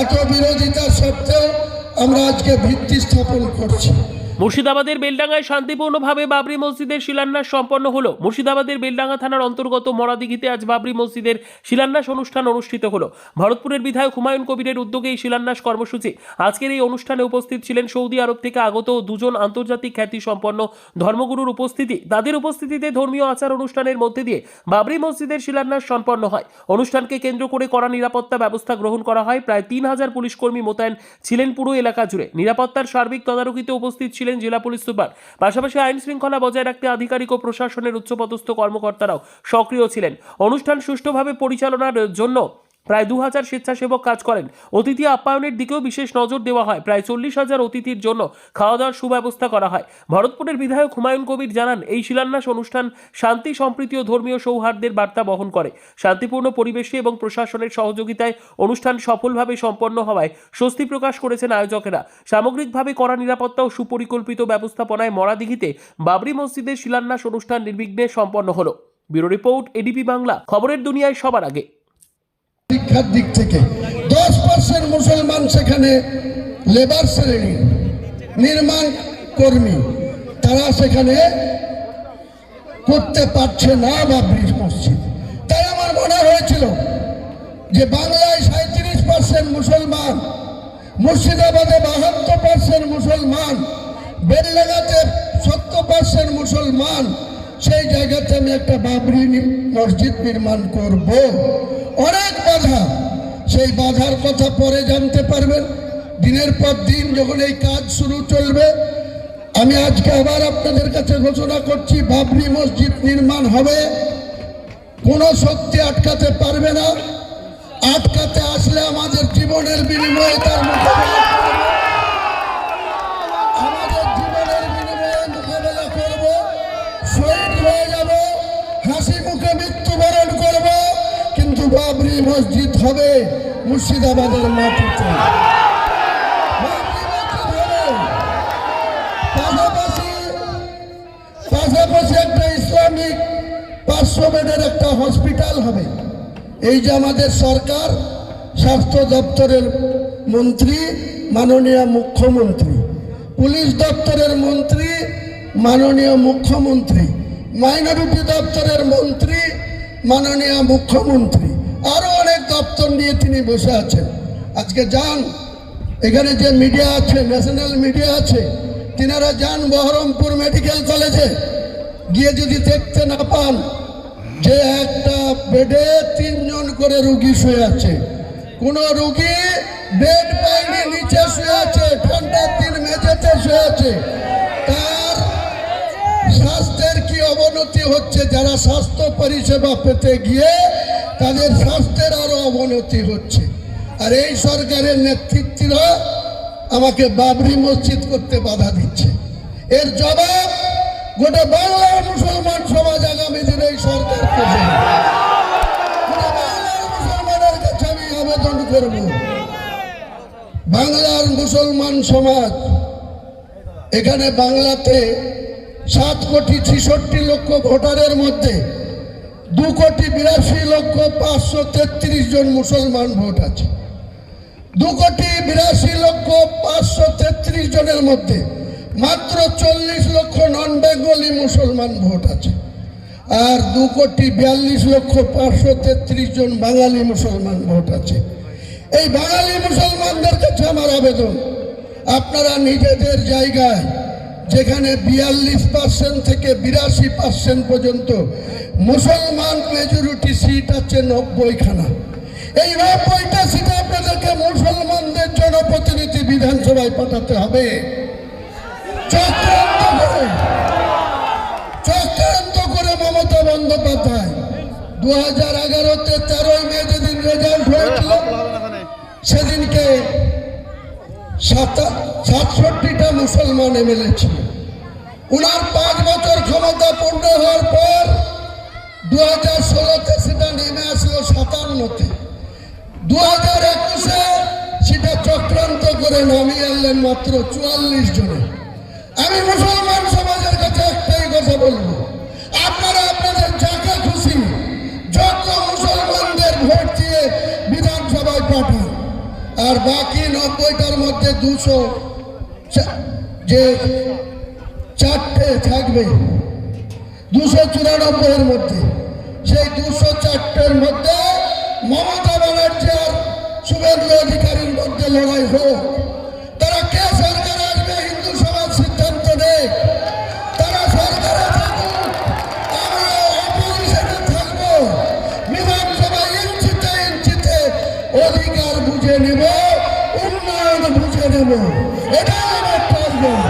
এত বিরোধিতা সত্ত্বেও আমরা আজকে ভিত্তি স্থাপন করছি। মুর্শিদাবাদের বেলডাঙ্গায় শান্তিপূর্ণভাবে বাবরি মসজিদের শিলান্যাস সম্পন্ন হলো। মুর্শিদাবাদের বেলডাঙ্গা থানার অন্তর্গত মরাদিঘিতে আজ বাবরি মসজিদের শিলান্যাস অনুষ্ঠান অনুষ্ঠিত হলো। ভরতপুরের বিধায়ক হুমায়ুন কবিরের উদ্যোগে এই শিলান্যাস কর্মসূচি। আজকের এই অনুষ্ঠানে উপস্থিত ছিলেন সৌদি আরব থেকে আগত দুজন আন্তর্জাতিক খ্যাতি সম্পন্ন ধর্মগুরুর উপস্থিতি। তাদের উপস্থিতিতে ধর্মীয় আচার অনুষ্ঠানের মধ্যে দিয়ে বাবরি মসজিদের শিলান্যাস সম্পন্ন হয়। অনুষ্ঠানকে কেন্দ্র করে কড়া নিরাপত্তা ব্যবস্থা গ্রহণ করা হয়। প্রায় তিন হাজার পুলিশ কর্মী মোতায়েন ছিলেন পুরো এলাকা জুড়ে। নিরাপত্তার সার্বিক তদারকিতে উপস্থিত ছিলেন জেলা পুলিশ সুপার। পাশাপাশি আইন শৃঙ্খলা বজায় রাখতে আধিকারিক ও প্রশাসনের উচ্চপদস্থ কর্মকর্তারাও সক্রিয় ছিলেন। অনুষ্ঠান সুষ্ঠুভাবে পরিচালনার জন্য প্রায় দু হাজার স্বেচ্ছাসেবক কাজ করেন। অতিথি আপ্যায়নের দিকেও বিশেষ নজর দেওয়া হয়। প্রায় চল্লিশ হাজার অতিথির জন্য খাওয়া দাওয়ার সুব্যবস্থা করা হয়। ভরতপুরের বিধায়ক হুমায়ুন কবির জানান, এই শিলান্যাস অনুষ্ঠান শান্তি, সম্প্রীতি ও ধর্মীয় সৌহার্দ্যের বার্তা বহন করে। শান্তিপূর্ণ পরিবেশে এবং প্রশাসনের সহযোগিতায় অনুষ্ঠান সফলভাবে সম্পন্ন হওয়ায় স্বস্তি প্রকাশ করেছেন আয়োজকেরা। সামগ্রিকভাবে কড়া নিরাপত্তা ও সুপরিকল্পিত ব্যবস্থাপনায় মরাদিঘিতে বাবরি মসজিদের শিলান্যাস অনুষ্ঠান নির্বিঘ্নে সম্পন্ন হলো। Bureau report, ADP Bangla. খবরের দুনিয়ায় সবার আগে। শিক্ষার দিক থেকে। দশ পার্সেন্ট মুসলমান সেখানে লেবার শ্রেণি নির্মাণ কর্মী। তারা সেখানে করতে পারছে না বা ব্রিজ মসজিদ। তাই আমার মনে হয়েছিল যে বাংলায় সাঁত্রিশ পার্সেন্ট মুসলমান, মুর্শিদাবাদে বাহাত্তর পার্সেন্ট মুসলমান বেললাগাতে সত্তর পার্সেন্ট মুসলমান সেই জায়গাতে আমি একটা বাবরি মসজিদ নির্মাণ করব। অনেক বাধা। সেই বাধার কথা পরে জানতে পারবেন। দিনের পর দিন যখন এই কাজ শুরু চলবে, আমি আজকে আবার আপনাদের কাছে ঘোষণা করছি, বাবরি মসজিদ নির্মাণ হবে। কোনো শক্তি আটকাতে পারবে না। আটকাতে আসলে আমাদের জীবনের বিনিময়ে তার মোকাবেলা মসজিদ হবে মুর্শিদাবাদের মাটিতে। পাশাপাশি একটা ইসলামিক পাঁচশো বেডের একটা হসপিটাল হবে। এই যে আমাদের সরকার, স্বাস্থ্য দপ্তরের মন্ত্রী, মাননীয় মুখ্যমন্ত্রী, পুলিশ দপ্তরের মন্ত্রী, মাননীয় মুখ্যমন্ত্রী, মাইনরিটি দপ্তরের মন্ত্রী, মাননীয় মুখ্যমন্ত্রী। দপ্তর নিয়ে তিনি বসে আছেন। আজকে যান, এখানে যে মিডিয়া আছে, ন্যাশনাল মিডিয়া আছে, তিনারা যান বহরমপুর মেডিকেল কলেজে। গিয়ে যদি দেখতে না পান, যে একটা বেডে তিনজন করে রুগী শুয়ে আছে। কোন রুগী বেড পায়নি, নিচে শুয়ে আছে ঠান্ডার দিন মেঝেতে শুয়ে আছে। তার স্বাস্থ্যের কি অবনতি হচ্ছে, যারা স্বাস্থ্য পরিষেবা পেতে গিয়ে তাদের স্বাস্থ্যের আরও অবনতি হচ্ছে। আর এই সরকারের নেতৃত্বরা আমাকে বাবরি মসজিদ করতে বাধা দিচ্ছে। এর জবাব গোটা বাংলার মুসলমান সমাজ আগামী দিনে এই সরকারকে বাংলার মুসলমানের কাছে আমি আবেদন করব। বাংলার মুসলমান সমাজ এখানে বাংলাতে সাত কোটি ছেষট্টি লক্ষ ভোটারের মধ্যে দু কোটি বিরাশি লক্ষ পাঁচশো তেত্রিশ জন মুসলমান ভোট আছে। দু কোটি বিরাশি লক্ষ পাঁচশো তেত্রিশ জনের মধ্যে মাত্র চল্লিশ লক্ষ নন বেঙ্গলি মুসলমান ভোট আছে। আর দু কোটি বিয়াল্লিশ লক্ষ পাঁচশো তেত্রিশ জন বাঙালি মুসলমান ভোট আছে। এই বাঙালি মুসলমানদের কাছে আমার আবেদন, আপনারা নিজেদের জায়গায় যেখানে বিয়াল্লিশ পার্সেন্ট থেকে বিরাশি পার্সেন্ট পর্যন্ত মুসলমান মেজরিটি সিট আছে নব্বইখানা। এই নব্বইটা সিটে আপনাদেরকে মুসলমানদের জনপ্রতিনিধি বিধানসভায় পাঠাতে হবে। চক্রান্ত করে। চক্রান্ত করে মমতা বন্দ্যোপাধ্যায়। দু হাজার এগারোতে তেরোই মে যেদিন রেজাল্ট হয়েছিল, সেদিনকে সাতা- সাতষট্টিটা মুসলমান এমএলএ ছিল। উনার পাঁচ বছর ক্ষমতা পূর্ণ হওয়ার পর দু হাজার ষোলোতে সেটা নেমে আসলো সাতান্নতে। দু হাজার একুশে সেটা চক্রান্ত করে নামিয়ে আনলেন মাত্র চুয়াল্লিশ জনে। আমি মুসলমান সমাজের কাছে একটাই কথা বলব। আপনারা আপনাদের যাকে খুশি যোগ্য মুসলমানদের ভোট দিয়ে বিধানসভায় পাঠান, আর বাকি নব্বইটার মধ্যে দুশো যে চারটে থাকবে, দুশো চুরানব্বইয়ের মধ্যে। লড়াই হোক। তারা কে সরকার আসবে? হিন্দু সমাজ সিদ্ধান্ত নেই তারা সরকারে থাকুক, আমরা অপোজিশনে থাকব। বিধানসভা ইঞ্চিতে ইঞ্চিতে অধিকার বুঝে নেব, উন্নয়ন বুঝে নেব। এটাই আমার টার্গেট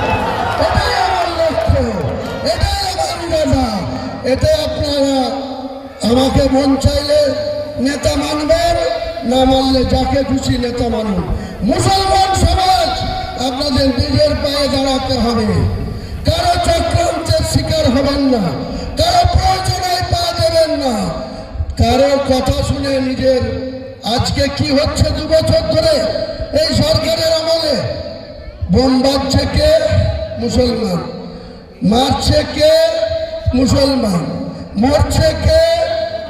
এটাই আমার লক্ষ্য। এটাই আমার ইরাদা এতে আপনারা আমাকে মন চাইলে নেতা মানবেন না মানলে যাকে খুশি নেতা মানুন মুসলমান সমাজ, আপনাদের নিজের পায়ে দাঁড়াতে হবে। কারও চক্রান্তের শিকার হবেন না। কারও প্রয়োজনে পা দেবেন না। কারও কথা শুনে নিজের আজকে কি হচ্ছে দু বছর ধরে এই সরকারের আমলে? বোম বাজছে কে? মুসলমান। মারছে কে? মুসলমান। মরছে কে?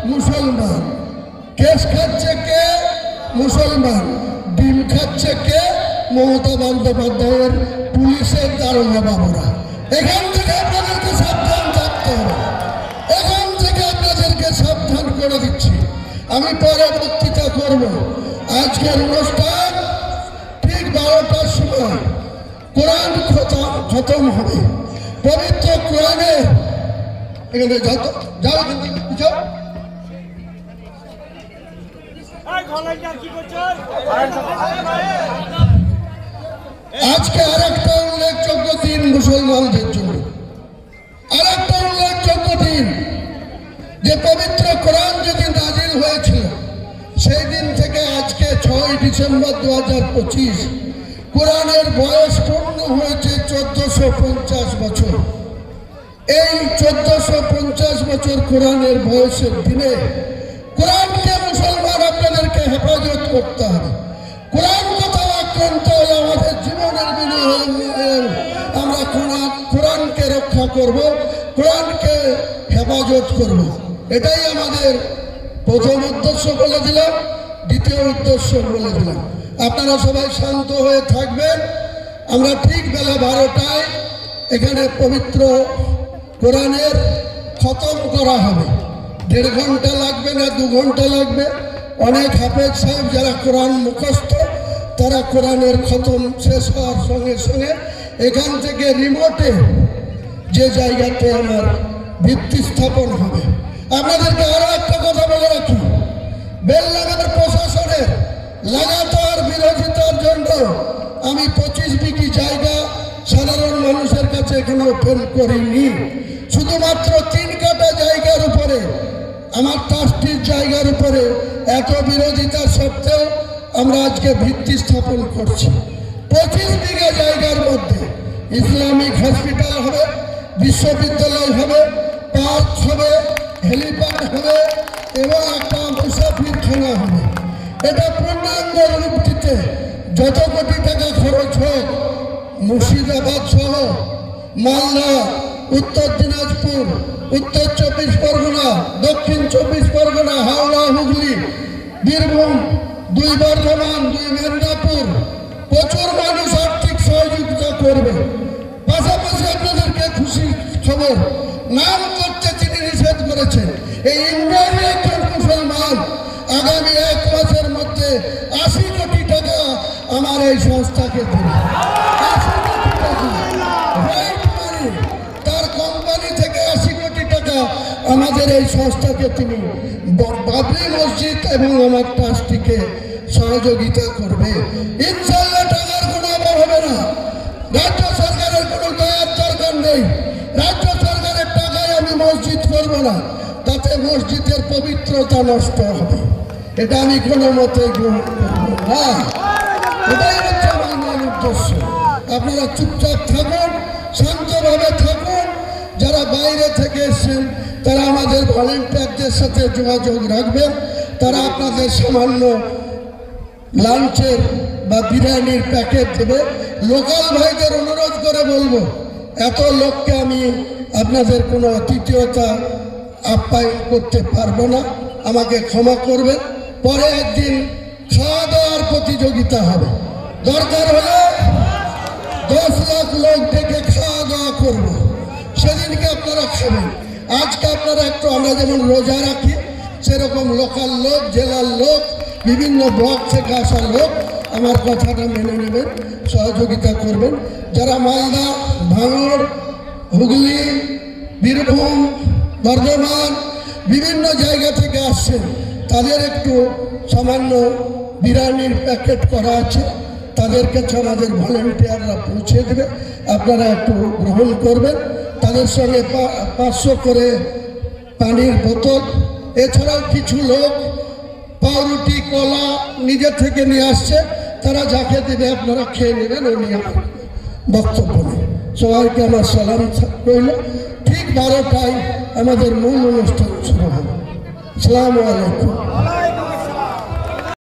মুসলমান। কেস খাচ্ছে কে? মুসলমান, ডিম খাচ্ছে কে? মমতা বন্দ্যোপাধ্যায়ের পুলিশের দারোগা বাবুরা। এখান থেকে আপনাদেরকে সাবধান থাকতে হবে। এখান থেকে আপনাদেরকে সাবধান করে দিচ্ছি। আমি পরে বক্তৃতা করব। আজকের অনুষ্ঠান ঠিক বারোটার সময়। কোরআন খতম হবে। পবিত্র কোরআনে এখানে যাও যাও। আজকে আরেকটা উল্লেখযোগ্য দিন মুসলমানদের জন্য। আরেকটা উল্লেখযোগ্য দিন, যে পবিত্র কোরআন যেদিন নাজিল হয়েছিল, সেই দিন থেকে আজকে ছয় ডিসেম্বর দু হাজার পঁচিশ, কোরআনের বয়স পূর্ণ হয়েছে চোদ্দশো পঞ্চাশ বছর। এই চোদ্দশো পঞ্চাশ বছর কোরআনের বয়সের দিনে হেফাজত করতে হবে। কোরআন আমাদের জীবনের আমরা রক্ষা হেফাজত এটাই আমাদের প্রথম বলে দিলাম, দ্বিতীয় বলে দিলাম। আপনারা সবাই শান্ত হয়ে থাকবেন। আমরা ঠিক বেলা বারোটায় এখানে পবিত্র কোরআনের খতম করা হবে। দেড় ঘণ্টা লাগবে না, দু ঘণ্টা লাগবে। অনেক হাফেজ সাহেব যারা কোরআন মুখস্থ, তারা কোরআনের খতম শেষ হওয়ার সঙ্গে সঙ্গে এখান থেকে রিমোটে যে জায়গাতে আমার ভিত্তি স্থাপন হবে। আপনাদেরকে আরও একটা কথা বলে রাখি। বেলনগর প্রশাসনের লাগাতার বিরোধিতার জন্য আমি পঁচিশ বিঘি জায়গা সাধারণ মানুষের কাছে এখানে ওপেন করিনি। শুধুমাত্র তিন কাটা জায়গার উপরে আমার ট্রাস্টির জায়গার উপরে এত বিরোধিতা সত্ত্বেও আমরা আজকে ভিত্তি স্থাপন করছি। পঁচিশ বিঘা জায়গার মধ্যে ইসলামিক হসপিটাল হবে, বিশ্ববিদ্যালয় হবে, পার্ক হবে, হেলিপ্যাড হবে, এবং একটা মুসাফিরখানা হবে। এটা পূর্ণাঙ্গ রূপটিতে যত কোটি টাকা খরচ হোক, মুর্শিদাবাদ সহ মালদা উত্তর দিনাজপুর, উত্তর চব্বিশ পরগনা, দক্ষিণ চব্বিশ পরগনা, হাওড়া, হুগলি, বীরভূম, দুই বর্ধমান, দুই মেদিনীপুর। প্রচুর মানুষ আর্থিক সহযোগিতা করবে। পাশাপাশি আপনাদেরকে খুশি খবর, নাম করতে তিনি নিষেধ করেছেন। এই ইন্ডিয়ার মুসলমান আগামী এক মাসের মধ্যে আশি কোটি টাকা আমার এই সংস্থাকে দেবে। আশি কোটি টাকা। আমাদের এই সংস্থাকে তিনি বাবরি মসজিদ এবং আমার ট্রাস্টিকে সহযোগিতা করবে। ইনশাল্লাহ টাকার কোনো অভাব হবে না। রাজ্য সরকারের কোনো দয়ার দরকার নেই। রাজ্য সরকারের টাকায় আমি মসজিদ করব না। তাতে মসজিদের পবিত্রতা নষ্ট হবে। এটা আমি কোনো মতে গ্রহণ করব না। এটাই হচ্ছে আমার মূল উদ্দেশ্য। আপনারা চুপচাপ থাকুন, শান্তভাবে থাকুন। বাইরে থেকে এসেছেন, তারা আমাদের ভলেন্টিয়ারদের সাথে যোগাযোগ রাখবেন। তারা আপনাদের সামান্য লাঞ্চের বা বিরিয়ানির প্যাকেট দেবে। লোকাল ভাইদের অনুরোধ করে বলব, এত লোককে আমি আপনাদের কোনো আতিথেয়তা আপ্যায়ন করতে পারব না। আমাকে ক্ষমা করবেন। পরে একদিন খাওয়া দাওয়ার প্রতিযোগিতা হবে। দরকার হলে দশ লাখ লোক ডেকে খাওয়া দাওয়া করব। সেদিনকে আপনারা খাবেন আজকে আপনারা একটু আমরা যেমন রোজা রাখি, সেরকম লোকাল লোক, জেলার লোক, বিভিন্ন ব্লক থেকে আসা লোক আমার কথাটা মেনে নেবেন, সহযোগিতা করবেন। যারা মালদা, ভাঙড়, হুগলি, বীরভূম, বর্ধমান, বিভিন্ন জায়গা থেকে আসছেন, তাদের একটু সামান্য বিরিয়ানির প্যাকেট করা আছে তাদের কাছে আমাদের ভলেন্টিয়াররা পৌঁছে দেবে। আপনারা একটু গ্রহণ করবেন। তাদের সঙ্গে পাঁচশো করে পানির বোতল। এছাড়াও কিছু লোক পাউরুটি, কলা নিজে থেকে নিয়ে আসছে। তারা যাকে দেবে আপনারা খেয়ে নেবেন নিয়ে আমার বক্তব্য নেই। সবাইকে আমার সালাম রইল। ঠিক বারোটায় আমাদের মূল অনুষ্ঠান শুরু হবে। সালাম আলাইকুম।